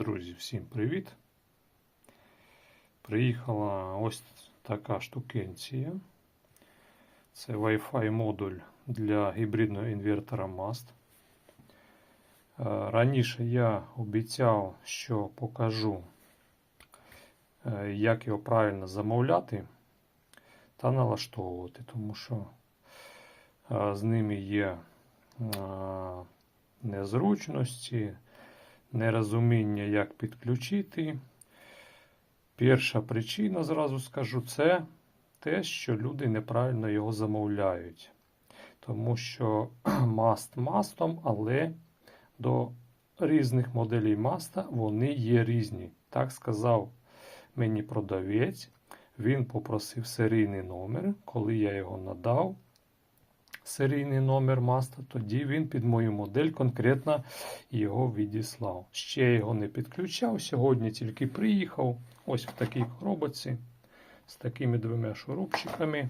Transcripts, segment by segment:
Друзі, всім привіт! Приїхала ось така штукенція. Це Wi-Fi модуль для гібридного інвертора MAST. Е, Раніше я обіцяв, що покажу, е, як його правильно замовляти та налаштовувати, тому що е, з ними є незручності, нерозуміння, як підключити. Перша причина, зразу скажу, це те, що люди неправильно його замовляють. Тому що маст мастом, але до різних моделей маста вони є різні. Так сказав мені продавець. Він попросив серійний номер. Коли я його надав, серійний номер маста, тоді він під мою модель конкретно його відіслав. Ще його не підключав. Сьогодні тільки приїхав. Ось в такій коробці з такими двома шурупчиками.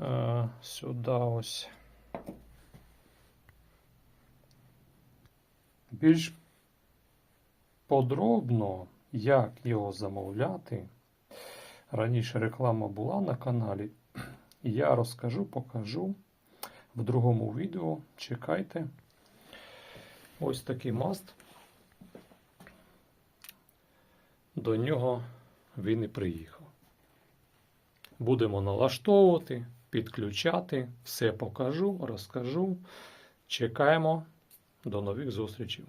Е, Сюди ось. Більш подробно, як його замовляти. Раніше реклама була на каналі. Я розкажу, покажу в другому відео. Чекайте. Ось такий маст. До нього він і приїхав. Будемо налаштовувати, підключати, все покажу, розкажу. Чекаємо. До нових зустрічей.